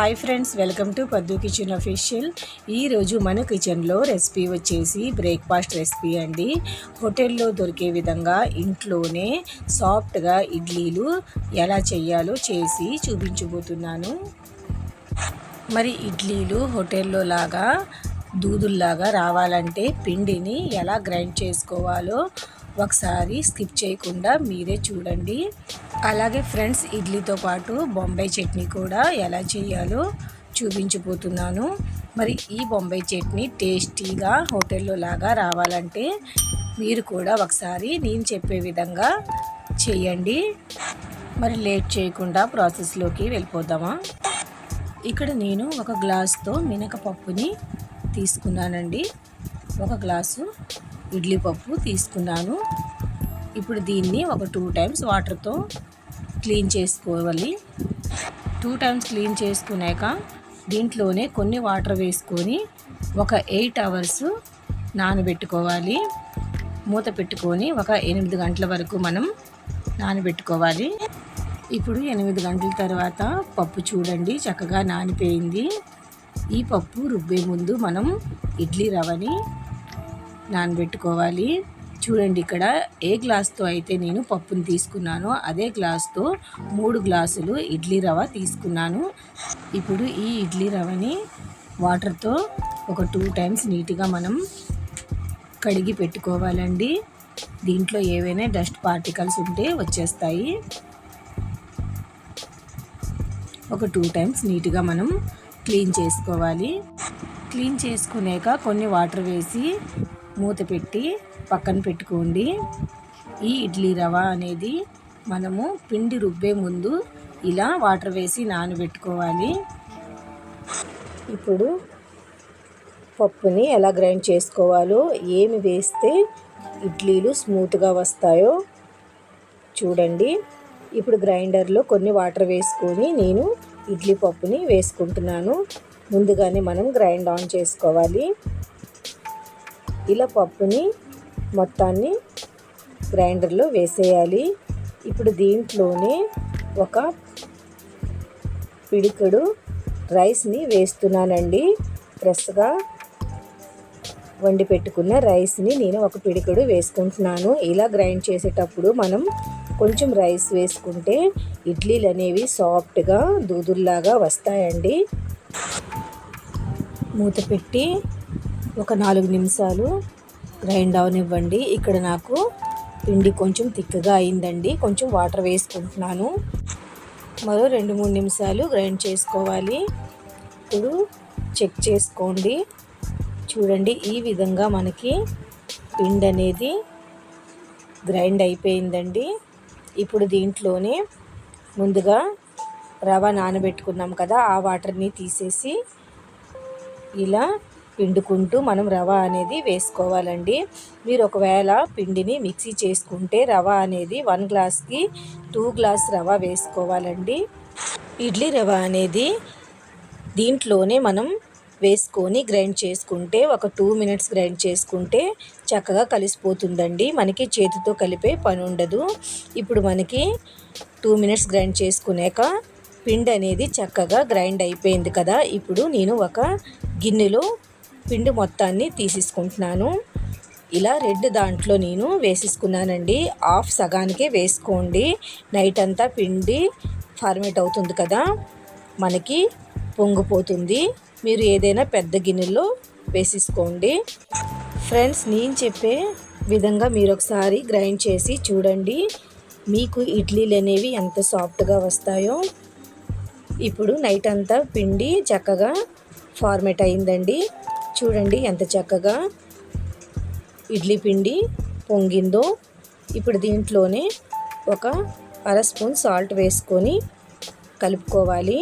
Hi friends welcome to Paddu kitchen official. ఈరోజు మన కిచెన్లో రెసిపీ వచ్చేసి బ్రేక్ఫాస్ట్ రెసిపీ అండి. హోటల్లో దొరికే విధంగా ఇంట్లోనే సాఫ్ట్గా ఇడ్లీలు ఎలా చేయాలో చేసి చూపించబోతున్నాను. మరి ఇడ్లీలు హోటల్లో లాగా దూదుల్లాగా రావాలంటే పిండిని ఎలా గ్రైండ్ చేసుకోవాలో ఒకసారి స్కిప్ చేయకుండా మీరే చూడండి. అలాగే ఫ్రెండ్స్ ఇడ్లీతో పాటు బొంబాయి చట్నీ కూడా ఎలా చేయాలో చూపించిపోతున్నాను మరి ఈ బొంబాయి చట్నీ టేస్టీగా హోటల్లో లాగా రావాలంటే మీరు కూడా ఒకసారి నేను చెప్పే విధంగా చేయండి. మరి లేట్ చేయకుండా ప్రాసెస్లోకి వెళ్ళిపోదామా? ఇక్కడ నేను ఒక గ్లాస్తో మినకపప్పుని తీసుకున్నానండి. ఒక గ్లాసు ఇడ్లీ పప్పు తీసుకున్నాను. ఇప్పుడు దీన్ని ఒక టూ టైమ్స్ వాటర్తో క్లీన్ చేసుకోవాలి. టూ టైమ్స్ క్లీన్ చేసుకున్నాక దీంట్లోనే కొన్ని వాటర్ వేసుకొని ఒక ఎయిట్ అవర్స్ నానబెట్టుకోవాలి. మూత పెట్టుకొని ఒక ఎనిమిది గంటల వరకు మనం నానబెట్టుకోవాలి. ఇప్పుడు ఎనిమిది గంటల తర్వాత పప్పు చూడండి చక్కగా నానిపోయింది. ఈ పప్పు రుబ్బే ముందు మనం ఇడ్లీ రవ్వని నానబెట్టుకోవాలి. చూడండి ఇక్కడ ఏ గ్లాస్తో అయితే నేను పప్పుని తీసుకున్నానో అదే గ్లాస్తో మూడు గ్లాసులు ఇడ్లీ రవ్వ తీసుకున్నాను. ఇప్పుడు ఈ ఇడ్లీ రవ్వని వాటర్తో ఒక టూ టైమ్స్ నీట్గా మనం కడిగి పెట్టుకోవాలండి. దీంట్లో ఏవైనా డస్ట్ పార్టికల్స్ ఉంటే వచ్చేస్తాయి. ఒక టూ టైమ్స్ నీట్గా మనం క్లీన్ చేసుకోవాలి. క్లీన్ చేసుకునేక కొన్ని వాటర్ వేసి మూత పెట్టి పక్కన పెట్టుకోండి. ఈ ఇడ్లీ రవ అనేది మనము పిండి రుబ్బే ముందు ఇలా వాటర్ వేసి నానబెట్టుకోవాలి. ఇప్పుడు పప్పుని ఎలా గ్రైండ్ చేసుకోవాలో ఏమి వేస్తే ఇడ్లీలు స్మూత్గా వస్తాయో చూడండి. ఇప్పుడు గ్రైండర్లో కొన్ని వాటర్ వేసుకొని నేను ఇడ్లీ పప్పుని వేసుకుంటున్నాను. ముందుగానే మనం గ్రైండ్ ఆన్ చేసుకోవాలి. ఇలా పప్పుని మొత్తాన్ని గ్రైండర్లో వేసేయాలి. ఇప్పుడు దీంట్లోనే ఒక పిడికడు రైస్ని వేస్తున్నానండి. ఫ్రెష్గా వండి పెట్టుకున్న రైస్ని నేను ఒక పిడికడు వేసుకుంటున్నాను. ఇలా గ్రైండ్ చేసేటప్పుడు మనం కొంచెం రైస్ వేసుకుంటే ఇడ్లీలు అనేవి సాఫ్ట్గా దూదుల్లాగా వస్తాయండి. మూత పెట్టి ఒక నాలుగు నిమిషాలు గ్రైండ్ అవనివ్వండి. ఇక్కడ నాకు పిండి కొంచెం తిక్కగా అయిందండి. కొంచెం వాటర్ వేసుకుంటున్నాను. మరో రెండు మూడు నిమిషాలు గ్రైండ్ చేసుకోవాలి. ఇప్పుడు చెక్ చేసుకోండి. చూడండి ఈ విధంగా మనకి పిండి అనేది గ్రైండ్ అయిపోయిందండి. ఇప్పుడు దీంట్లోనే ముందుగా రవ నానబెట్టుకున్నాం కదా ఆ వాటర్ని తీసేసి ఇలా పిండుకుంటూ మనం రవ అనేది వేసుకోవాలండి. మీరు ఒకవేళ పిండిని మిక్సీ చేసుకుంటే రవ అనేది వన్ గ్లాస్కి టూ గ్లాస్ రవ వేసుకోవాలండి. ఇడ్లీ రవ అనేది దీంట్లోనే మనం వేసుకొని గ్రైండ్ చేసుకుంటే ఒక టూ మినిట్స్ గ్రైండ్ చేసుకుంటే చక్కగా కలిసిపోతుందండి. మనకి చేతితో కలిపే పని ఉండదు. ఇప్పుడు మనకి టూ మినిట్స్ గ్రైండ్ చేసుకునేక పిండి అనేది చక్కగా గ్రైండ్ అయిపోయింది కదా. ఇప్పుడు నేను ఒక గిన్నెలో పిండి మొత్తాన్ని తీసేసుకుంటున్నాను. ఇలా రెడ్ దాంట్లో నేను వేసేసుకున్నానండి. హాఫ్ సగానికే వేసుకోండి. నైట్ అంతా పిండి ఫార్మేట్ అవుతుంది కదా మనకి పొంగిపోతుంది. మీరు ఏదైనా పెద్ద గిన్నెలో వేసేసుకోండి. ఫ్రెండ్స్ నేను చెప్పే విధంగా మీరు ఒకసారి గ్రైండ్ చేసి చూడండి. మీకు ఇడ్లీలు అనేవి ఎంత సాఫ్ట్గా వస్తాయో. ఇప్పుడు నైట్ అంతా పిండి చక్కగా ఫార్మేట్ అయిందండి. చూడండి ఎంత చక్కగా ఇడ్లీ పిండి పొంగిందో. ఇప్పుడు దీంట్లోనే ఒక అర స్పూన్ సాల్ట్ వేసుకొని కలుపుకోవాలి.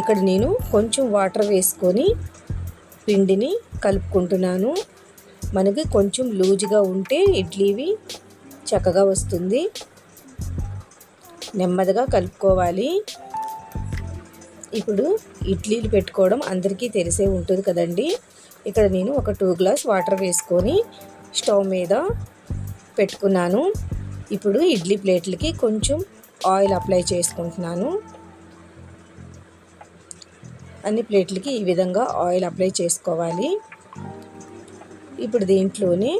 ఇక్కడ నేను కొంచెం వాటర్ వేసుకొని పిండిని కలుపుకుంటున్నాను. మనకి కొంచెం లూజుగా ఉంటే ఇడ్లీవి చక్కగా వస్తుంది. నెమ్మదిగా కలుపుకోవాలి. ఇప్పుడు ఇడ్లీలు పెట్టుకోవడం అందరికీ తెలిసే ఉంటుంది కదండి. ఇక్కడ నేను ఒక టూ గ్లాస్ వాటర్ వేసుకొని స్టవ్ మీద పెట్టుకున్నాను. ఇప్పుడు ఇడ్లీ ప్లేట్లకి కొంచెం ఆయిల్ అప్లై చేసుకుంటున్నాను. అన్ని ప్లేట్లకి ఈ విధంగా ఆయిల్ అప్లై చేసుకోవాలి. ఇప్పుడు దీంట్లోనే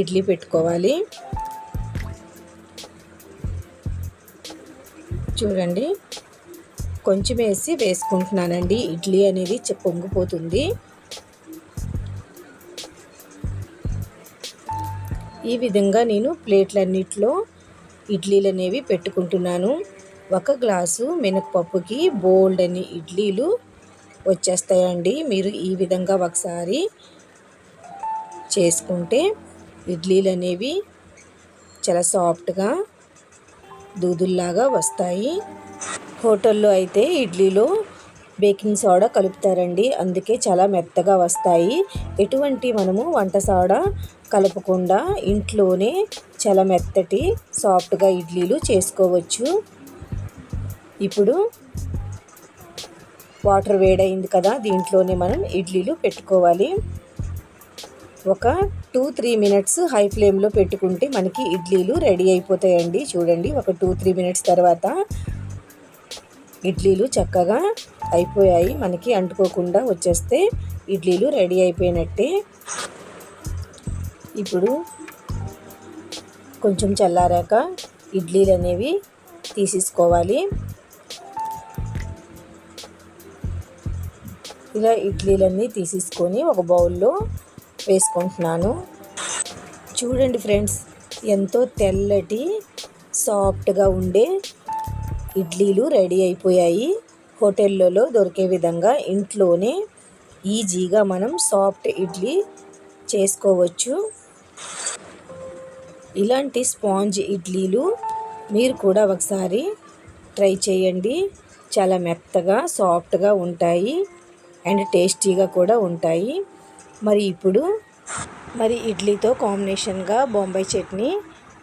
ఇడ్లీ పెట్టుకోవాలి. చూడండి. కొంచెం వేసి వేసుకుంటున్నానండి. ఇడ్లీ అనేది పొంగిపోతుంది. ఈ విధంగా నేను ప్లేట్లన్నిట్లో ఇడ్లీలు అనేవి పెట్టుకుంటున్నాను. ఒక గ్లాసు మినపప్పుకి బోల్డ్ అని ఇడ్లీలు వచ్చేస్తాయండి. మీరు ఈ విధంగా ఒకసారి చేసుకుంటే ఇడ్లీలు అనేవి చాలా సాఫ్ట్గా దూదుల్లాగా వస్తాయి. హోటల్లో అయితే ఇడ్లీలో బేకింగ్ సోడా కలుపుతారండి. అందుకే చాలా మెత్తగా వస్తాయి. ఎటువంటి మనము వంట సోడా కలపకుండా ఇంట్లోనే చాలా మెత్తటి సాఫ్ట్గా ఇడ్లీలు చేసుకోవచ్చు. ఇప్పుడు వాటర్ వేడైంది కదా దీంట్లోనే మనం ఇడ్లీలు పెట్టుకోవాలి. ఒక టూ త్రీ మినిట్స్ హై ఫ్లేమ్లో పెట్టుకుంటే మనకి ఇడ్లీలు రెడీ అయిపోతాయండి. చూడండి ఒక టూ త్రీ మినిట్స్ తర్వాత ఇడ్లీలు చక్కగా అయిపోయాయి. మనకి అంటుకోకుండా వచ్చేస్తే ఇడ్లీలు రెడీ అయిపోయినట్టే. ఇప్పుడు కొంచెం చల్లారాక ఇడ్లీలు అనేవి తీసేసుకోవాలి. ఇలా ఇడ్లీలన్నీ తీసేసుకొని ఒక బౌల్లో వేసుకుంటున్నాను. చూడండి ఫ్రెండ్స్ ఎంతో తెల్లటి సాఫ్ట్గా ఉండే ఇడ్లీలు రెడీ అయిపోయాయి. హోటళ్ళలో దొరికే విధంగా ఇంట్లోనే ఈజీగా మనం సాఫ్ట్ ఇడ్లీ చేసుకోవచ్చు. ఇలాంటి స్పాంజ్ ఇడ్లీలు మీరు కూడా ఒకసారి ట్రై చేయండి. చాలా మెత్తగా సాఫ్ట్గా ఉంటాయి అండ్ టేస్టీగా కూడా ఉంటాయి. మరి ఇప్పుడు మరి ఇడ్లీతో కాంబినేషన్గా బొంబాయి చట్నీ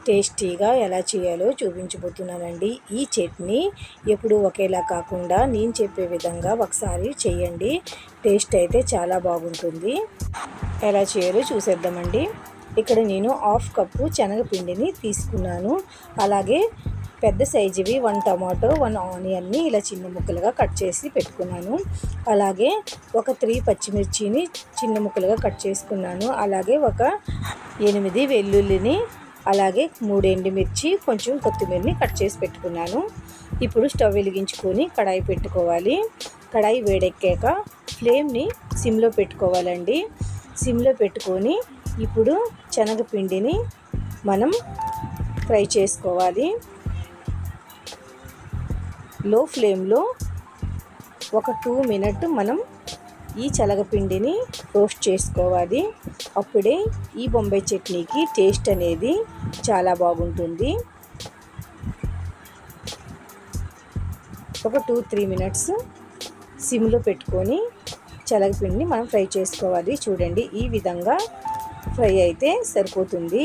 టేస్టీగా ఎలా చేయాలో చూపించబోతున్నానండి. ఈ చట్నీ ఎప్పుడు ఒకేలా కాకుండా నేను చెప్పే విధంగా ఒకసారి చేయండి. టేస్ట్ అయితే చాలా బాగుంటుంది. ఎలా చేయాలో చూసేద్దామండి. ఇక్కడ నేను హాఫ్ కప్పు శనగపిండిని తీసుకున్నాను. అలాగే పెద్ద సైజువి. వన్ టమాటో వన్ ఆనియన్ని ఇలా చిన్న ముక్కలుగా కట్ చేసి పెట్టుకున్నాను. అలాగే ఒక త్రీ పచ్చిమిర్చిని చిన్న ముక్కలుగా కట్ చేసుకున్నాను. అలాగే ఒక ఎనిమిది వెల్లుల్లిని అలాగే మూడు ఎండుమిర్చి కొంచెం కొత్తిమీరని కట్ చేసి పెట్టుకున్నాను. ఇప్పుడు స్టవ్ వెలిగించుకొని కడాయి పెట్టుకోవాలి. కడాయి వేడెక్కాక ఫ్లేమ్ని సిమ్లో పెట్టుకోవాలండి. సిమ్లో పెట్టుకొని ఇప్పుడు శనగపిండిని మనం ఫ్రై చేసుకోవాలి. లో ఫ్లేమ్లో ఒక టూ మినిట్ మనం ఈ చలగపిండిని రోస్ట్ చేసుకోవాలి. అప్పుడే ఈ బొంబాయి చట్నీకి టేస్ట్ అనేది చాలా బాగుంటుంది. ఒక టూ త్రీ మినిట్స్ సిమ్లో పెట్టుకొని చలగపిండిని మనం ఫ్రై చేసుకోవాలి. చూడండి ఈ విధంగా ఫ్రై అయితే సరిపోతుంది.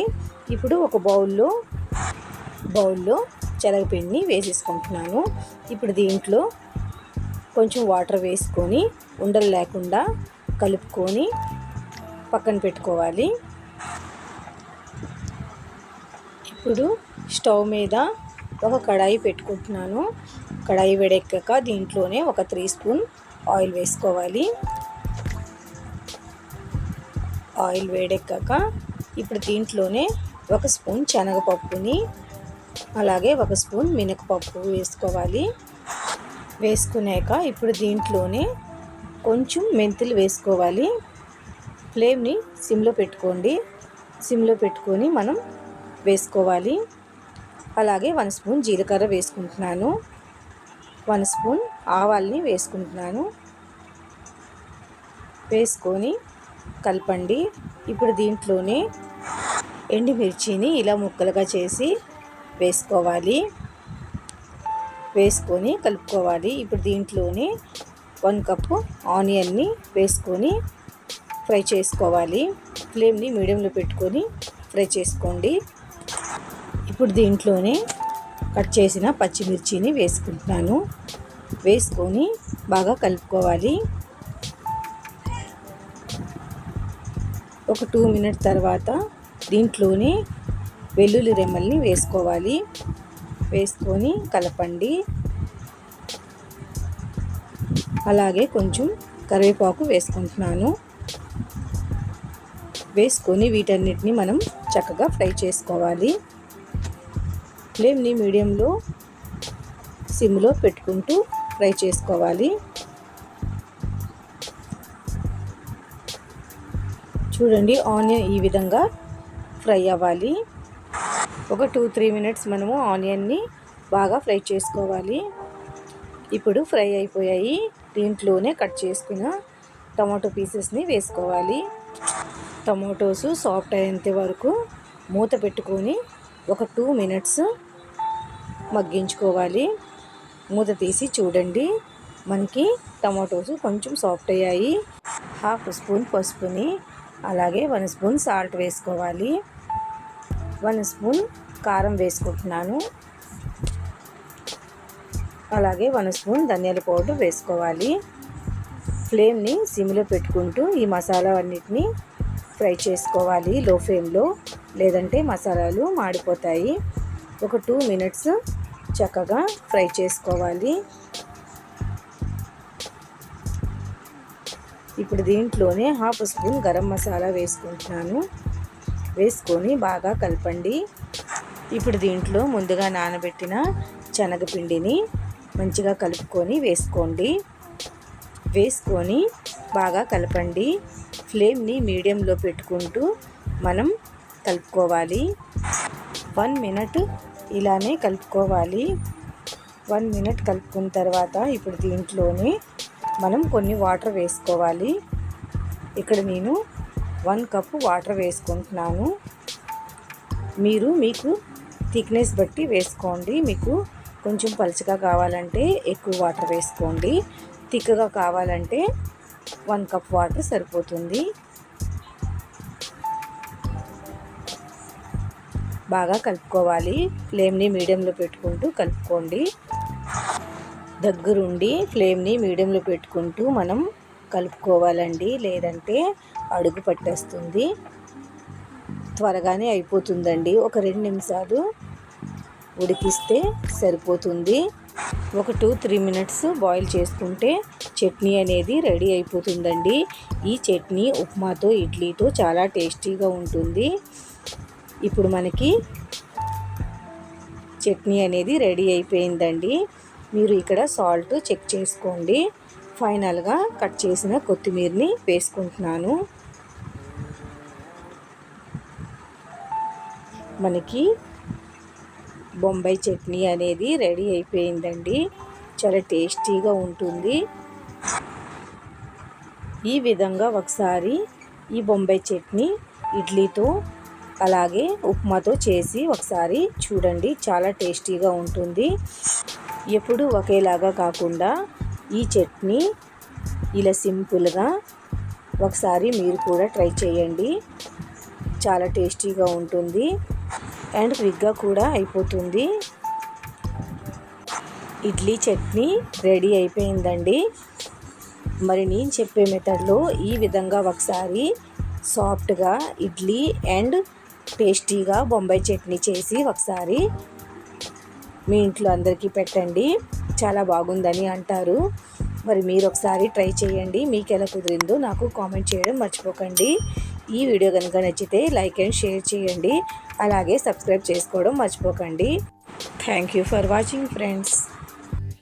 ఇప్పుడు ఒక బౌల్లో బౌల్లో శనగపిండిని వేసేసుకుంటున్నాను. ఇప్పుడు దీంట్లో కొంచెం వాటర్ వేసుకొని ఉండలు లేకుండా కలుపుకొని పక్కన పెట్టుకోవాలి. ఇప్పుడు స్టవ్ మీద ఒక కడాయి పెట్టుకుంటున్నాను. కడాయి వేడెక్కాక దీంట్లోనే ఒక త్రీ స్పూన్ ఆయిల్ వేసుకోవాలి. ఆయిల్ వేడెక్కాక ఇప్పుడు దీంట్లోనే ఒక స్పూన్ శనగపప్పుని అలాగే ఒక స్పూన్ మినపప్పు వేసుకోవాలి. వేసుకున్నాక ఇప్పుడు దీంట్లోనే కొంచెం మెంతులు వేసుకోవాలి. ఫ్లేమ్ని సిమ్లో పెట్టుకోండి. సిమ్లో పెట్టుకొని మనం వేసుకోవాలి. అలాగే వన్ స్పూన్ జీలకర్ర వేసుకుంటున్నాను. వన్ స్పూన్ ఆవాల్ని వేసుకుంటున్నాను. వేసుకొని కలపండి. ఇప్పుడు దీంట్లోనే ఎండుమిర్చిని ఇలా ముక్కలుగా చేసి వేసుకోవాలి. వేసుకొని కలుపుకోవాలి. ఇప్పుడు దీంట్లోనే వన్ కప్పు ఆనియన్ని వేసుకొని ఫ్రై చేసుకోవాలి. ఫ్లేమ్ని మీడియంలో పెట్టుకొని ఫ్రై చేసుకోండి. ఇప్పుడు దీంట్లోనే కట్ చేసిన పచ్చిమిర్చిని వేసుకుంటున్నాను. వేసుకొని బాగా కలుపుకోవాలి. ఒక టూ మినిట్ తర్వాత దీంట్లోనే వెల్లుల్లి రెమ్మల్ని వేసుకోవాలి. వేసుకొని కలపండి. అలాగే కొంచెం కరివేపాకు వేసుకుంటున్నాను. వేసుకొని వీటన్నిటిని మనం చక్కగా ఫ్రై చేసుకోవాలి. ఫ్లేమ్ని మీడియంలో సిమ్లో పెట్టుకుంటూ ఫ్రై చేసుకోవాలి. చూడండి ఆనియన్ ఈ విధంగా ఫ్రై అవ్వాలి. ఒక టూ త్రీ మినిట్స్ మనము ఆనియన్ని బాగా ఫ్రై చేసుకోవాలి. ఇప్పుడు ఫ్రై అయిపోయాయి. దీంట్లోనే కట్ చేసుకున్న టమాటో పీసెస్ని వేసుకోవాలి. టమాటోస్ సాఫ్ట్ అయ్యేంత వరకు మూత పెట్టుకొని ఒక టూ మినిట్స్ మగ్గించుకోవాలి. మూత తీసి చూడండి. మనకి టమాటోస్ కొంచెం సాఫ్ట్ అయ్యాయి. హాఫ్ స్పూన్ పసుపుని అలాగే వన్ స్పూన్ సాల్ట్ వేసుకోవాలి. వన్ స్పూన్ కారం వేసుకుంటున్నాను. అలాగే వన్ స్పూన్ ధనియాల పౌడర్ వేసుకోవాలి. ఫ్లేమ్ని సిమ్లో పెట్టుకుంటూ ఈ మసాలా అన్నిటిని ఫ్రై చేసుకోవాలి లో ఫ్లేమ్లో. లేదంటే మసాలాలు మాడిపోతాయి. ఒక టూ మినిట్స్ చక్కగా ఫ్రై చేసుకోవాలి. ఇప్పుడు దీంట్లోనే హాఫ్ స్పూన్ గరం మసాలా వేసుకుంటున్నాను. వేసుకొని బాగా కలపండి. ఇప్పుడు దీంట్లో ముందుగా నానబెట్టిన శనగపిండిని మంచిగా కలుపుకొని వేసుకోండి. వేసుకొని బాగా కలపండి. ఫ్లేమ్ని మీడియంలో పెట్టుకుంటూ మనం కలుపుకోవాలి. వన్ మినిట్ ఇలానే కలుపుకోవాలి. వన్ మినిట్ కలుపుకున్న తర్వాత ఇప్పుడు దీంట్లోనే మనం కొన్ని వాటర్ వేసుకోవాలి. ఇక్కడ నేను వన్ కప్పు వాటర్ వేసుకుంటున్నాను. మీరు మీకు థిక్నెస్ బట్టి వేసుకోండి. మీకు కొంచెం పలుచగా కావాలంటే ఎక్కువ వాటర్ వేసుకోండి. థిక్గా కావాలంటే వన్ కప్ వాటర్ సరిపోతుంది. బాగా కలుపుకోవాలి. ఫ్లేమ్ని మీడియంలో పెట్టుకుంటూ కలుపుకోండి. దగ్గరుండి ఫ్లేమ్ని మీడియంలో పెట్టుకుంటూ మనం కలుపుకోవాలండి. లేదంటే అడుగు పట్టేస్తుంది. త్వరగానే అయిపోతుందండి. ఒక రెండు నిమిషాలు ఉడికిస్తే సరిపోతుంది. ఒక టూ త్రీ మినిట్స్ బాయిల్ చేసుకుంటే చట్నీ అనేది రెడీ అయిపోతుందండి. ఈ చట్నీ ఉప్మాతో ఇడ్లీతో చాలా టేస్టీగా ఉంటుంది. ఇప్పుడు మనకి చట్నీ అనేది రెడీ అయిపోయిందండి. మీరు ఇక్కడ సాల్ట్ చెక్ చేసుకోండి. ఫైనల్గా కట్ చేసిన కొత్తిమీరని వేసుకుంటున్నాను. మనకి బొంబాయి చట్నీ అనేది రెడీ అయిపోయిందండి. చాలా టేస్టీగా ఉంటుంది. ఈ విధంగా ఒకసారి ఈ బొంబాయి చట్నీ ఇడ్లీతో అలాగే ఉప్మాతో చేసి ఒకసారి చూడండి. చాలా టేస్టీగా ఉంటుంది. ఎప్పుడు ఒకేలాగా కాకుండా ఈ చట్నీ ఇలా సింపుల్గా ఒకసారి మీరు కూడా ట్రై చేయండి. చాలా టేస్టీగా ఉంటుంది అండ్ క్విక్గా కూడా అయిపోతుంది. ఇడ్లీ చట్నీ రెడీ అయిపోయిందండి. మరి నేను చెప్పే మెథడ్లో ఈ విధంగా ఒకసారి సాఫ్ట్గా ఇడ్లీ అండ్ టేస్టీగా బొంబాయి చట్నీ చేసి ఒకసారి మీ ఇంట్లో అందరికీ పెట్టండి. చాలా బాగుందని అంటారు. మరి మీరు ఒకసారి ట్రై చేయండి. మీకు ఎలా కుదిరిందో నాకు కామెంట్ చేయడం మర్చిపోకండి. ఈ వీడియో కనుక నచ్చితే లైక్ అండ్ షేర్ చేయండి. అలాగే సబ్స్క్రైబ్ చేసుకోవడం మర్చిపోకండి. Thank you for watching friends.